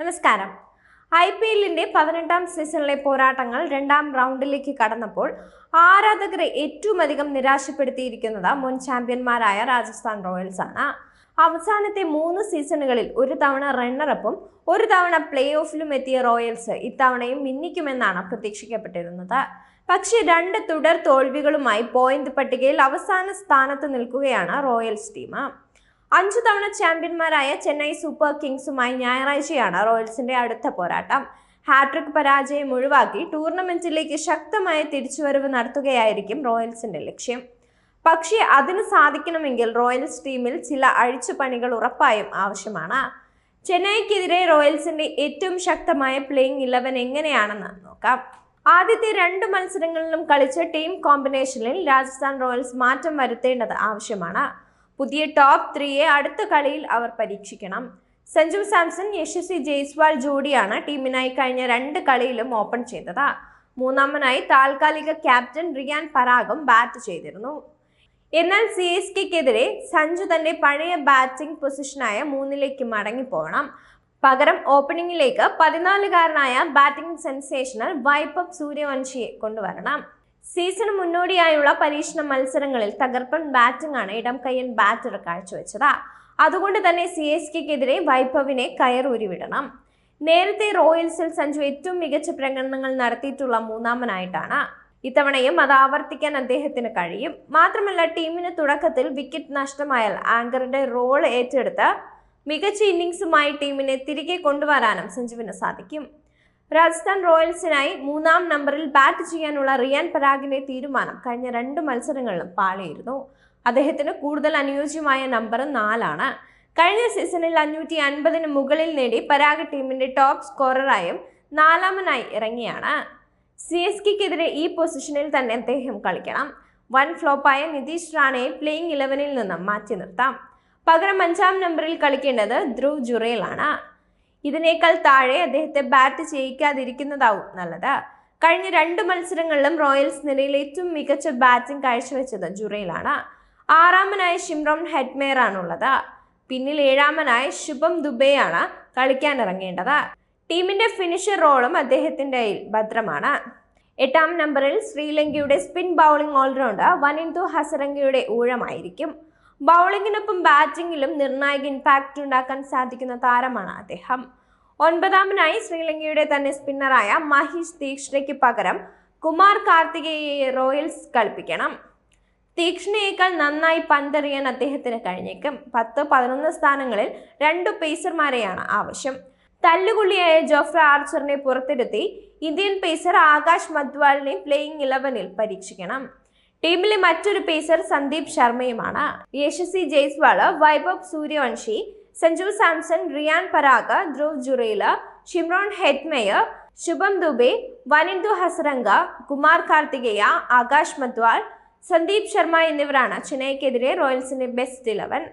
നമസ്കാരം. I P എല്ലിന്റെ പതിനെട്ടാം സീസണിലെ പോരാട്ടങ്ങൾ രണ്ടാം റൗണ്ടിലേക്ക് കടന്നപ്പോൾ ആരാധകരെ ഏറ്റവും അധികം നിരാശപ്പെടുത്തിയിരിക്കുന്നത് മുൻ ചാമ്പ്യന്മാരായ രാജസ്ഥാൻ റോയൽസ് ആണ്. അവസാനത്തെ മൂന്ന് സീസണുകളിൽ ഒരു തവണ റണ്ണറപ്പും ഒരു തവണ പ്ലേ ഓഫിലും എത്തിയ റോയൽസ് ഇത്തവണയും മിന്നിക്കുമെന്നാണ് പ്രതീക്ഷിക്കപ്പെട്ടിരുന്നത്. പക്ഷേ രണ്ട് തുടർ തോൽവികളുമായി പോയിന്റ് പട്ടികയിൽ അവസാന സ്ഥാനത്ത് നിൽക്കുകയാണ് റോയൽസ് ടീം. അഞ്ചു തവണ ചാമ്പ്യന്മാരായ ചെന്നൈ സൂപ്പർ കിങ്സുമായി ഞായറാഴ്ചയാണ് റോയൽസിന്റെ അടുത്ത പോരാട്ടം. ഹാട്രിക് പരാജയം ഒഴിവാക്കി ടൂർണമെന്റിലേക്ക് ശക്തമായ തിരിച്ചുവരവ് നടത്തുകയായിരിക്കും റോയൽസിന്റെ ലക്ഷ്യം. പക്ഷേ അതിന് സാധിക്കണമെങ്കിൽ റോയൽസ് ടീമിൽ ചില അഴിച്ചുപണികൾ ഉറപ്പായും ആവശ്യമാണ്. ചെന്നൈക്കെതിരെ റോയൽസിന്റെ ഏറ്റവും ശക്തമായ പ്ലേയിങ് ഇലവൻ എങ്ങനെയാണെന്ന് നോക്കാം. ആദ്യത്തെ രണ്ട് മത്സരങ്ങളിലും കളിച്ച ടീം കോമ്പിനേഷനിൽ രാജസ്ഥാൻ റോയൽസ് മാറ്റം വരുത്തേണ്ടത് ആവശ്യമാണ്. പുതിയ ടോപ്പ് ത്രീയെ അടുത്ത കളിയിൽ അവർ പരീക്ഷിക്കണം. സഞ്ജു സാംസൺ യശസ്വി ജയ്സ്വാൾ ജോഡിയാണ് ടീമിനായി കഴിഞ്ഞ രണ്ട് കളിയിലും ഓപ്പൺ ചെയ്തത്. മൂന്നാമനായി താൽക്കാലിക ക്യാപ്റ്റൻ റിയാൻ പരാഗും ബാറ്റ് ചെയ്തിരുന്നു. എന്നാൽ സി എസ് കെക്കെതിരെ സഞ്ജു തന്റെ പഴയ ബാറ്റിംഗ് പൊസിഷനായ മൂന്നിലേക്ക് മടങ്ങിപ്പോകണം. പകരം ഓപ്പണിംഗിലേക്ക് പതിനാലുകാരനായ ബാറ്റിംഗ് സെൻസേഷണൽ വൈപ്പ് സൂര്യവംശിയെ കൊണ്ടുവരണം. സീസണ് മുന്നോടിയായുള്ള പരീക്ഷണ മത്സരങ്ങളിൽ തകർപ്പൻ ബാറ്റിംഗ് ആണ് ഇടം കയ്യൻ ബാറ്റർ കാഴ്ചവെച്ചത്. അതുകൊണ്ട് തന്നെ സി എസ് കെക്കെതിരെ വൈഭവിനെ കയറൂരിവിടണം. നേരത്തെ റോയൽസിൽ സഞ്ജു ഏറ്റവും മികച്ച പ്രകടനങ്ങൾ നടത്തിയിട്ടുള്ള മൂന്നാമനായിട്ടാണ്. ഇത്തവണയും അത് ആവർത്തിക്കാൻ അദ്ദേഹത്തിന് കഴിയും. മാത്രമല്ല ടീമിന് തുടക്കത്തിൽ വിക്കറ്റ് നഷ്ടമായാൽ ആങ്കറുടെ റോൾ ഏറ്റെടുത്ത് മികച്ച ഇന്നിങ്സുമായി ടീമിനെ തിരികെ കൊണ്ടുവരാനും സഞ്ജുവിന് സാധിക്കും. രാജസ്ഥാൻ റോയൽസിനായി മൂന്നാം നമ്പറിൽ ബാറ്റ് ചെയ്യാനുള്ള റിയാൻ പരാഗിന്റെ തീരുമാനം കഴിഞ്ഞ രണ്ട് മത്സരങ്ങളിലും പാളിയിരുന്നു. അദ്ദേഹത്തിന് കൂടുതൽ അനുയോജ്യമായ നമ്പർ നാലാണ്. കഴിഞ്ഞ സീസണിൽ അഞ്ഞൂറ്റി അൻപതിന് മുകളിൽ നേടി പരാഗ് ടീമിന്റെ ടോപ്പ് സ്കോററായും നാലാമനായി ഇറങ്ങിയാണ്. സി എസ് കെക്കെതിരെ ഈ പൊസിഷനിൽ തന്നെ അദ്ദേഹം കളിക്കണം. വൻ ഫ്ലോപ്പായ നിതീഷ് റാണയെ പ്ലേയിങ് ഇലവനിൽ നിന്നും മാറ്റി നിർത്താം. പകരം അഞ്ചാം നമ്പറിൽ കളിക്കേണ്ടത് ധ്രുവ് ജുറേലാണ്. ഇതിനേക്കാൾ താഴെ അദ്ദേഹത്തെ ബാറ്റ് ചെയ്യിക്കാതിരിക്കുന്നതാവും നല്ലത്. കഴിഞ്ഞ രണ്ട് മത്സരങ്ങളിലും റോയൽസ് നിലയിൽ ഏറ്റവും മികച്ച ബാറ്റിംഗ് കാഴ്ചവെച്ചത് ജുറയിലാണ് ആറാമനായ ഷിംറോൺ ഹെഡ്മേർ ആണുള്ളത് പിന്നിൽ ഏഴാമനായ ശുഭം ദുബെയാണ് കളിക്കാൻ ഇറങ്ങേണ്ടത് ടീമിന്റെ ഫിനിഷർ റോളും അദ്ദേഹത്തിന്റെ ഭദ്രമാണ്. എട്ടാം നമ്പറിൽ ശ്രീലങ്കയുടെ spin bowling all rounder Wanindu ഹസരംഗയുടെ ഊഴമായിരിക്കും. ബൗളിങ്ങിനൊപ്പം ബാറ്റിങ്ങിലും നിർണായക ഇമ്പാക്റ്റ് ഉണ്ടാക്കാൻ സാധിക്കുന്ന താരമാണ് അദ്ദേഹം. ഒൻപതാമനായി ശ്രീലങ്കയുടെ തന്നെ സ്പിന്നറായ മഹീഷ് തീക്ഷ്ണയ്ക്ക് പകരം കുമാർ കാർത്തികേയെ റോയൽസ് കളിപ്പിക്കണം. തീക്ഷ്ണയേക്കാൾ നന്നായി പന്തെറിയാൻ അദ്ദേഹത്തിന് കഴിഞ്ഞേക്കും. പത്ത് പതിനൊന്ന് സ്ഥാനങ്ങളിൽ രണ്ടു പേസർമാരെയാണ് ആവശ്യം. തല്ലുകുള്ളിയായ ജോഫ്ര ആർച്ചറിനെ പുറത്തിരുത്തി ഇന്ത്യൻ പേസർ ആകാശ് മദ്വാലിനെ പ്ലേയിങ് ഇലവനിൽ പരീക്ഷിക്കണം. ടീമിലെ മറ്റൊരു പേസർ സന്ദീപ് ശർമ്മയുമാണ്. യശസ്വി ജയ്സ്വാൾ വൈഭവ് സൂര്യവംശി സഞ്ജു സാംസൺ റിയാൻ പരാഗ് ധ്രുവ് ജുറേല ഷിംറോൺ ഹെഡ്മേയർ ശുഭം ദുബെ വനിന്ദു ഹസരംഗ കുമാർ കാർത്തികേയ ആകാശ് മത്വാൾ സന്ദീപ് ശർമ്മ എന്നിവരാണ് ചെന്നൈക്കെതിരെ റോയൽസിന്റെ ബെസ്റ്റ് ഇലവൻ